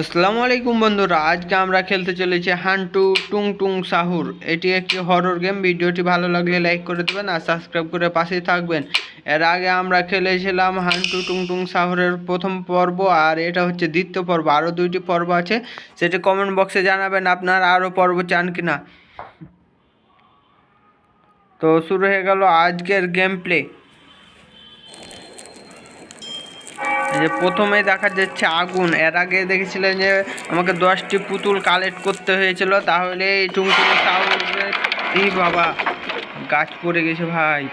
আসসালামু আলাইকুম বন্ধুরা, আজকে আমরা খেলতে চলেছি হান্টু টুং টুং সাহুর। এটি একটি হরর গেম ভিডিওটি ভালো লাগলে লাইক করে দেবেন আর সাবস্ক্রাইব করে পাশেই থাকবেন। এর আগে আমরা খেলেছিলাম হান্টু টুং টুং সাহুরের প্রথম পর্ব আর এটা হচ্ছে দ্বিতীয় পর্ব, আরও দুইটি পর্ব আছে, সেটি কমেন্ট বক্সে জানাবেন আপনার আরও পর্ব চান কিনা। তো শুরু হয়ে গেল আজকের গেম প্লে যে প্রথমে দেখা যাচ্ছে আগুন, এর আগে দেখেছিলেন যে আমাকে দশটি পুতুল কালেক্ট করতে হয়েছিল, তাহলে এই টুমটুমি এই বাবা, গাছ পড়ে গেছে ভাই।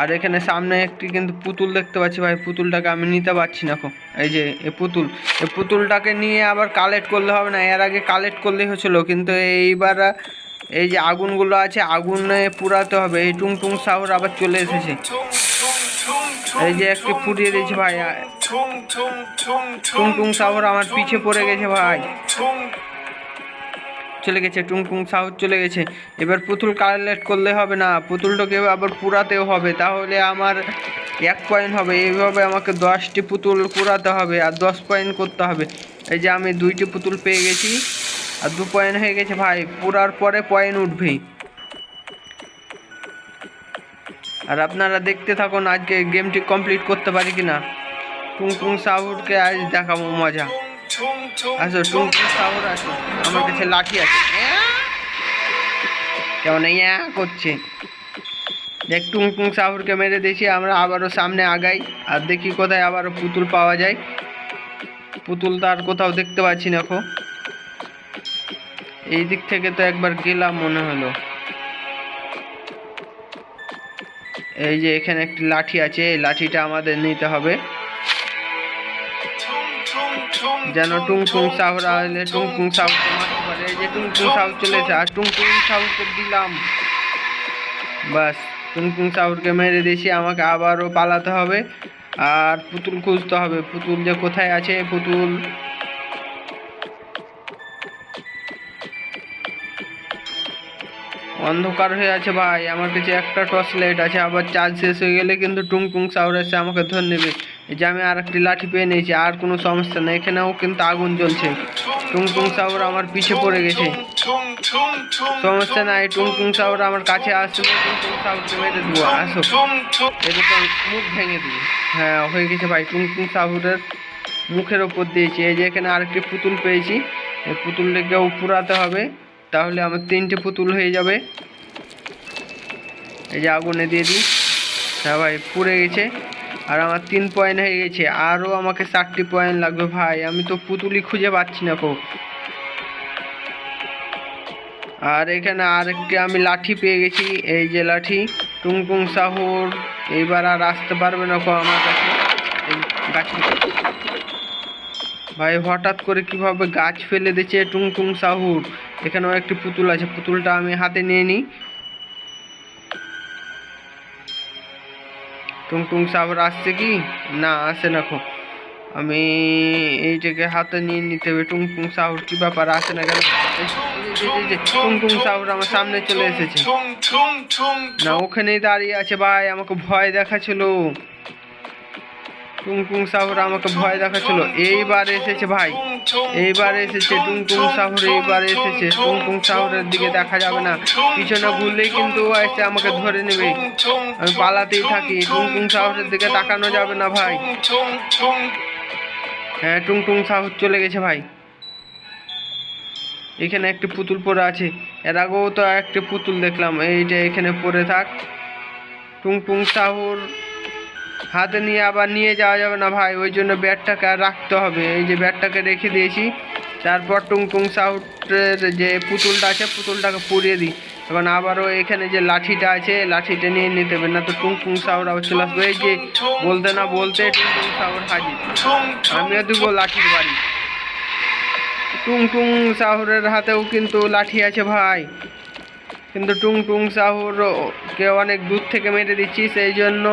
আর এখানে সামনে একটি কিন্তু পুতুল দেখতে পাচ্ছি ভাই, পুতুলটাকে আমি নিতে পারছি না এখন। এই যে এই পুতুল এই পুতুলটাকে নিয়ে আবার কালেক্ট করলে হবে না, এর আগে কালেক্ট করলেই হয়েছিল, কিন্তু এইবার, এই যে আগুনগুলো আছে, আগুনে পুরাতে হবে। এই টুং টুং সাউর আবার চলে এসেছে। এই যে একটি ফুটিয়ে দিয়েছে ভাই টুং টুং সাউর আমার পিছে পড়ে গেছে ভাই। চলে গেছে টুং টুং সাউথ চলে গেছে। এবার পুতুল কালেক্ট করলে হবে না, পুতুলটাকে আবার পুরাতেও হবে। তাহলে আমার এক পয়েন্ট হবে। এইভাবে আমাকে দশটি পুতুল পুরাতে হবে আর দশ পয়েন্ট করতে হবে। এই যে আমি দুইটি পুতুল পেয়ে গেছি, আর দু পয়েন্ট হয়ে গেছে ভাই। পুরার পরে পয়েন্ট উঠবেই। আর আপনারা দেখতে থাকুন, আজকে গেমটি কমপ্লিট করতে পারি কিনা। টুং টুং সাহুরকে আজ দেখাবো মজা। আসো, টুং টুং সাহুর আসো। আমার কাছে লাঠি আছে। কেমন করছে? দেখ, টুং টুং সাহুরকে মেরে দিয়েছি, আমরা আবারও সামনে আগাই। আর দেখি কোথায় আবারও পুতুল পাওয়া যায়। পুতুল তো আর কোথাও দেখতে পাচ্ছি না এই দিক থেকে তো একবার গেলাম মনে হলো। এই যে এখানে একটি লাঠি আছে, এই লাঠিটা আমাদের নিতে হবে। যেন টুং টুং সাহরা হলে টুং টুং সাহুকে মারতে এই যে টুং টুং সাহু চলেছে আর টুং টুং সাহুকে দিলাম। বাস টুং টুং সাহুরকে মেরে দিয়েছি, আমাকে আবারও পালাতে হবে, আর পুতুল খুঁজতে হবে। পুতুল যে কোথায় আছে, পুতুল অন্ধকার হয়ে আছে ভাই, আমার কাছে একটা টর্চ লাইট আছে, আবার চার্জ শেষ হয়ে গেলে কিন্তু টুং টুং সাউর এসে আমাকে ধরে নেবে। এই যে আমি আর একটি লাঠি পেয়ে নিয়েছি, আর কোনো সমস্যা নেই, এখানেও কিন্তু আগুন জ্বলছে। টুং টুং সাউর আমার পিছে পড়ে গেছে। সমস্যা নাই টুং টুং সাউর আমার কাছে আসলে টুং সাউরকে মেরে দেবো, আসো। তো মুখ ভেঙে দিই। হ্যাঁ হয়ে গেছে ভাই টুং টুং সাউরের মুখের ওপর দিয়েছি। এই যে এখানে আরেকটি পুতুল পেয়েছি, এই পুতুলটাকেও পুরাতে হবে। তাহলে আমার তিনটে পুতুল হয়ে যাবে। এই যে আগুনে দিয়ে দিই। হ্যাঁ ভাই, পুড়ে গেছে। আর আমার তিন পয়েন্ট হয়ে গেছে। আরও আমাকে চারটি পয়েন্ট লাগবে ভাই। আমি তো পুতুলই খুঁজে পাচ্ছি না কো। আর এখানে আর আরেকটি আমি লাঠি পেয়ে গেছি। এই যে লাঠি। টুং টুং সাহুর। এইবার আর আসতে পারবে না কো আমার কাছে। ভাই, হঠাৎ করে কীভাবে গাছ ফেলে দিচ্ছে টুং টুং সাহুর? এখানেও একটি পুতুল আছে। পুতুলটা আমি হাতে নিয়ে নিই। টুং টুং সাহুর আসছে কি? না আসে না খো আমি এইটাকে হাতে নিয়ে নিতে হবে। টুং টুং সাহুর কি ব্যাপার? আসে না কেন? এই যে, এই যে, টুং টুং সাহুর আমার সামনে চলে এসেছে। না ওখানেই দাঁড়িয়ে আছে ভাই। আমাকে ভয় দেখাচ্ছিল। টুং টুং সাহুর আমাকে ভয় দেখাচ্ছিল। এইবার এসেছে ভাই। এইবার এসেছে টুং টুং সাহুর এইবার এসেছে। টুং টুং সাহুরের দিকে দেখা যাবে না। পিছনে ঘুরলেই কিন্তু ও এসে আমাকে ধরে নেবে। আমি পালাতেই থাকি। টুং টুং সাহুরের দিকে তাকানো যাবে না ভাই। হ্যাঁ টুং টুং সাহুর চলে গেছে ভাই। এখানে একটি পুতুল পরে আছে। এর আগেও তো একটি পুতুল দেখলাম। এইটা এখানে পরে থাক। টুং টুং সাহুর হাতে নিয়ে আবার নিয়ে যাওয়া যাবে না ভাই, ওই জন্য ব্যাটটাকে রাখতে হবে। এই যে ব্যাটটাকে রেখে দিয়েছি, তারপর টুং টুং সাউটের যে পুতুলটা আছে, পুতুলটাকে পুড়িয়ে দিই। এখন আবারও এখানে যে লাঠিটা আছে, লাঠিটা নিয়ে নিতে হবে, না তো টুং টুং সাউর আবার চলে আসবে। এই যে বলতে না বলতে টুং টুং সাউর হাজির। আমিও দেবো লাঠির বাড়ি। টুং টুং সাহুরের হাতেও কিন্তু লাঠি আছে ভাই। কিন্তু টুং টুং সাহুর কে অনেক দূর থেকে মেরে দিচ্ছি, সেই জন্য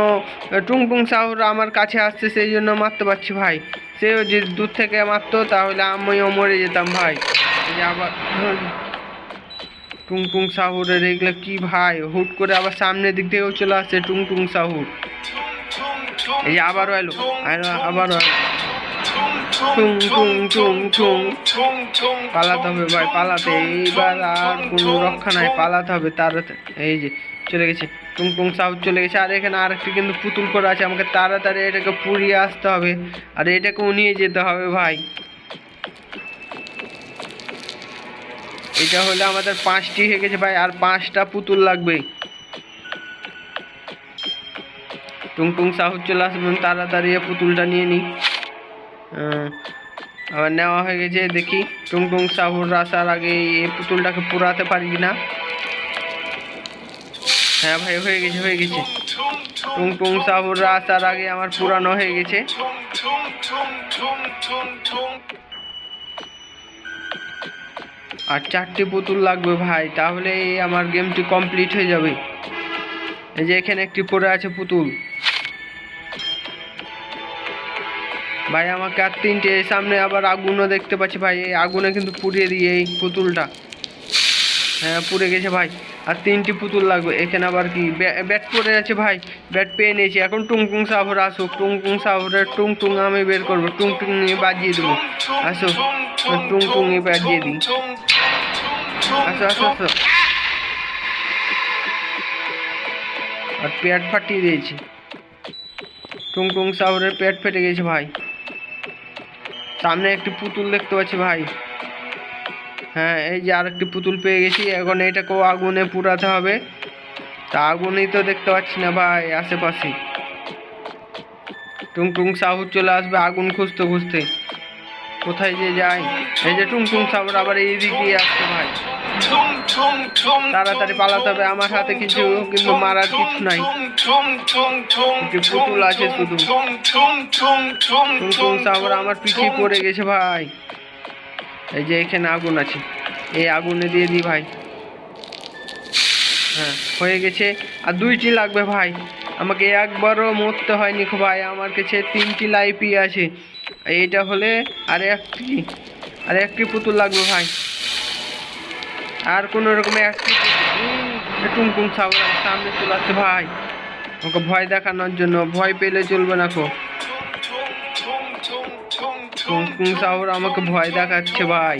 টুং টুং সাহুর আমার কাছে আসছে, সেই জন্য মারতে পারছি ভাই। সেও যদি দূর থেকে মারতো, তাহলে আমিও মরে যেতাম ভাই। আবার, টুং টুং সাহুরের এগুলো কি ভাই, হুট করে আবার সামনের দিক থেকেও চলে আসছে টুং টুং সাহুর। এই যে আবারও এলো আবারও এলো। টুং টুং টুং টুং পালাতে হবে ভাই, পালাতে। এইবার আর কোনো রক্ষা নাই, পালাতে হবে তাড়াতাড়ি এই যে, চলে গেছে। টুং টুং সাউথ চলে গেছে। আর এখানে আরেকটি কিন্তু পুতুল করা আছে। আমাকে তাড়াতাড়ি এটাকে পুড়িয়ে আসতে হবে। আর এটাকেও নিয়ে যেতে হবে ভাই। এটা হলে আমাদের পাঁচটি হয়ে গেছে ভাই। আর পাঁচটা পুতুল লাগবে। টুং টুং সাহুর চলে আসবেন। তাড়াতাড়ি পুতুলটা নিয়ে নিই। আবার নেওয়া হয়ে গেছে, দেখি টুং টুং সাহুর আসার আগে এই পুতুলটাকে পুরাতে পারি না হ্যাঁ ভাই, হয়ে গেছে হয়ে গেছে। টুং টুং সাহুর আসার আগে আমার পুরানো হয়ে গেছে। আর চারটি পুতুল লাগবে ভাই, তাহলে আমার গেমটি কমপ্লিট হয়ে যাবে। এই যে এখানে একটি পড়ে আছে পুতুল। ভাই, আমাকে আর তিনটে সামনে আবার আগুনও দেখতে পাচ্ছি ভাই, এই আগুনে কিন্তু পুড়িয়ে দিই এই পুতুলটা। হ্যাঁ পুড়ে গেছে ভাই, আর তিনটি পুতুল লাগবে। এখানে আবার কি? ব্য- ব্যাট পড়ে আছে ভাই, ব্যাট পেয়ে নিয়েছি। এখন টুং টুং সাহর আসুক টুং টুং সাহরের টুং টুং আমি বের করব। টুং টুং নিয়ে বাজিয়ে দেবো। আসো টুং টুং নিয়ে বাজিয়ে দিই। আসো আসো আসো। আর পেট ফাটিয়ে দিয়েছি। টুং টুং সাহরের পেট ফেটে গেছে ভাই। সামনে একটি পুতুল দেখতে পাচ্ছি ভাই। হ্যাঁ এই যে আর একটি পুতুল পেয়ে গেছি। এখন এটাকেও আগুনে পুরাতে হবে। তা আগুনেই তো দেখতে পাচ্ছি না ভাই, আশেপাশে। টুংটুং সাহু চলে আসবে আগুন খুঁজতে খুঁজতে। কোথায় যে যায়? এই যে টুংটুং সাহুর আবার এইদিকে আসছে ভাই। তাড়াতাড়ি পালাতে হবে। আমার হাতে কিছু কিন্তু মারার কিছু নাই। পুতুল আছে শুধু টুং আমার পিছিয়ে পড়ে গেছে ভাই। এই যে এখানে আগুন আছে। এই আগুনে দিয়ে দিই ভাই। হ্যাঁ হয়ে গেছে। আর দুইটি লাগবে ভাই। আমাকে একবারও মরতে হয়নি খো ভাই। আমার কাছে তিনটি লাইফই আছে। এইটা হলে আর একটি আর একটি পুতুল লাগবে ভাই। আর কোনো রকম একটি টুম টুম সাউর সামনে চলে আসছে, ভাই। ওকে ভয় দেখানোর জন্য, ভয় পেলে চলবে না কো। টুম টুম সাউর আমাকে ভয় দেখাচ্ছে, ভাই।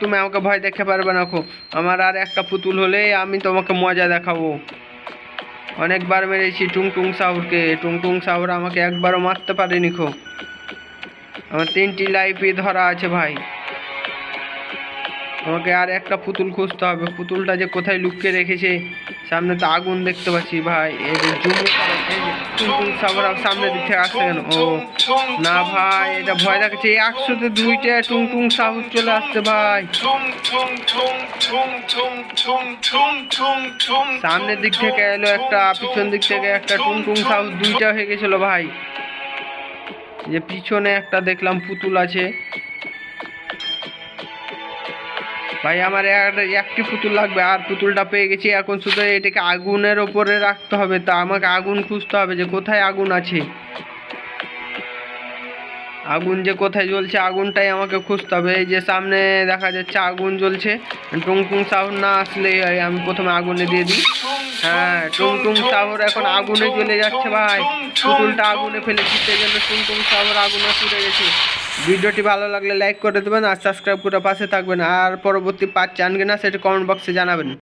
তুমি আমাকে ভয় দেখতে পারবে না খো আমার আর একটা পুতুল হলে আমি তোমাকে মজা দেখাবো। অনেকবার মেরেছি টুং টুং সাউরকে টুং টুং সাউর আমাকে একবারও মারতে পারেনি খো আমার তিনটি লাইফই ধরা আছে ভাই। আমাকে আর একটা পুতুল খুঁজতে হবে। পুতুলটা যে কোথায় লুকিয়ে রেখেছে, সামনে তো আগুন দেখতে পাচ্ছি ভাই। সামনে দিক থেকে আসছে কেন? ও, না ভাই, এটা ভয় দেখাচ্ছে। একশোতে দুইটা টুং টুং সাহুর চলে আসছে ভাই। সামনের দিক থেকে এলো একটা, পিছন দিক থেকে একটা টুং টুং সাহুর দুইটা হয়ে গেছিল ভাই। যে পিছনে একটা দেখলাম পুতুল আছে। ভাই, আমার এক- একটি পুতুল লাগবে, আর পুতুলটা পেয়ে গেছি। এখন শুধু এটাকে আগুনের ওপরে রাখতে হবে। তা আমাকে আগুন খুঁজতে হবে যে কোথায় আগুন আছে। আগুন যে কোথায় জ্বলছে, আগুনটাই আমাকে খুঁজতে হবে। এই যে সামনে দেখা যাচ্ছে আগুন জ্বলছে। টুং টুং সাউন্ড না আসলেই আসলে আমি প্রথমে আগুনে দিয়ে দিই। হ্যাঁ টুং টুং সাহর এখন আগুনে জ্বলে যাচ্ছে ভাই। পুতুলটা আগুনে ফেলে দিতে জন্য টুমটুম সাগর আগুনে পুড়ে গেছে। ভিডিওটি ভালো লাগলে লাইক করে দেবেন আর সাবস্ক্রাইব করে পাশে থাকবেন। আর পরবর্তী পার্ট চান কিনা সেটা কমেন্ট বক্সে জানাবেন।